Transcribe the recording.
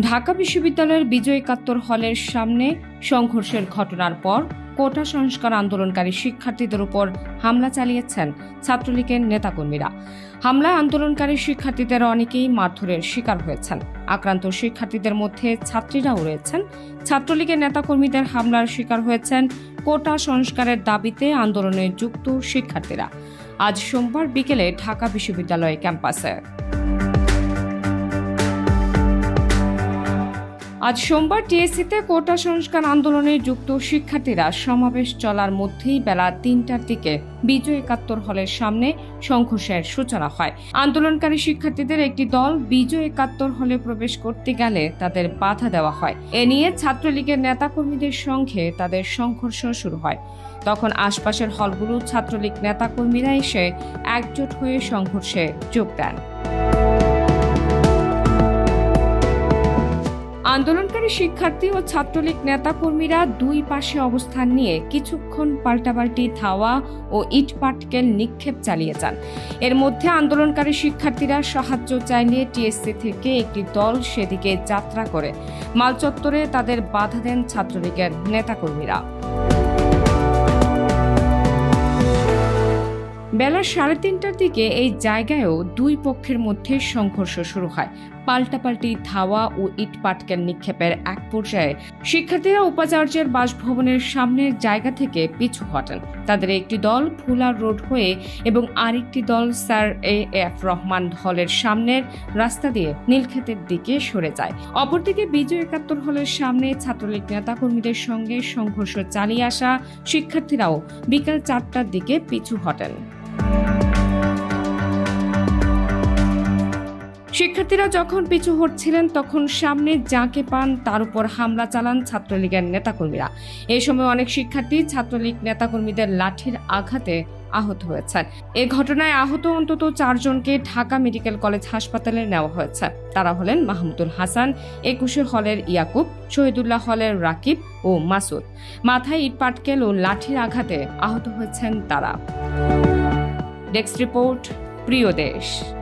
ঢাকা বিশ্ববিদ্যালয়ের বিজয় একাত্তর হলের সামনে সংঘর্ষের ঘটনার পর কোটা সংস্কার আন্দোলনকারী শিক্ষার্থীদের উপর হামলা চালিয়েছেন ছাত্রলীগের নেতাকর্মীরা। হামলায় আন্দোলনকারী শিক্ষার্থীদের অনেকেই মারধরের শিকার হয়েছেন। আক্রান্ত শিক্ষার্থীদের মধ্যে ছাত্রীরাও রয়েছেন। ছাত্রলীগের নেতাকর্মীদের হামলার শিকার হয়েছেন কোটা সংস্কারের দাবিতে আন্দোলনে যুক্ত শিক্ষার্থীরা। আজ সোমবার বিকেলে ঢাকা বিশ্ববিদ্যালয় ক্যাম্পাসে। আজ সোমবার টিএসসিতে কোটা সংস্কার আন্দোলনে যুক্ত শিক্ষার্থীরা সমাবেশ চলার মধ্যেই বেলা তিনটার দিকে বিজয় একাত্তর হলের সামনে সংঘর্ষের সূচনা হয়। আন্দোলনকারী শিক্ষার্থীদের একটি দল বিজয় একাত্তর হলে প্রবেশ করতে গেলে তাদের বাধা দেওয়া হয়। এ নিয়ে ছাত্রলীগের নেতাকর্মীদের সঙ্গে তাদের সংঘর্ষ শুরু হয়। তখন আশপাশের হলগুলো ছাত্রলীগ নেতাকর্মীরা এসে একজোট হয়ে সংঘর্ষে যোগ দেন। আন্দোলনকারী শিক্ষার্থী ও ছাত্রলীগ নেতাকর্মীরা দুই পাশে অবস্থান নিয়ে কিছুক্ষণ পাল্টাপাল্টি ধাওয়া ও ইট পাটকেল নিক্ষেপ চালিয়ে যান। এর মধ্যে আন্দোলনকারী শিক্ষার্থীরা সাহায্য চাইলে টিএসসি থেকে একটি দল সেদিকে যাত্রা করে। মালচত্বরে তাদের বাধা দেন ছাত্রলীগের নেতাকর্মীরা। বেলা সাড়ে তিনটার দিকে এই জায়গায়ও দুই পক্ষের মধ্যে সংঘর্ষ শুরু হয়। পাল্টাপাল্টি ধাওয়া ও ইট পাটকেল নিক্ষেপের এক পর্যায়ে শিক্ষার্থীরা উপাচার্যের বাসভবনের সামনের জায়গা থেকে পিছু হটেন। তাদের একটি দল ফুলার রোড হয়ে এবং আরেকটি দল স্যার এ এফ রহমান হলের সামনের রাস্তা দিয়ে নীলক্ষেতের দিকে সরে যায়। অপরদিকে বিজয় একাত্তর হলের সামনে ছাত্রলীগ নেতাকর্মীদের সঙ্গে সংঘর্ষ চালিয়ে আসা শিক্ষার্থীরাও বিকাল চারটার দিকে পিছু হটেন। শিক্ষার্থীরা যখন পিছু হটছিলেন, তখন সামনে যাকে পান তার উপর হামলা চালান ছাত্রলীগের নেতাকর্মীরা। এই সময় অনেক শিক্ষার্থী ছাত্রলীগ নেতাকর্মীদের লাঠির আঘাতে আহত হয়েছেন। এ ঘটনায় আহত অন্তত চারজনকে ঢাকা মেডিকেল কলেজ হাসপাতালে নেওয়া হয়েছে। তারা হলেন মাহমুদুল হাসান একুশে হলের ইয়াকুব, শহীদুল্লাহ হলের রাকিব ও মাসুদ। মাথায় ইট পাটকেল ও লাঠির আঘাতে আহত হয়েছেন তারা। ডেস্ক রিপোর্ট প্রিয় দেশ।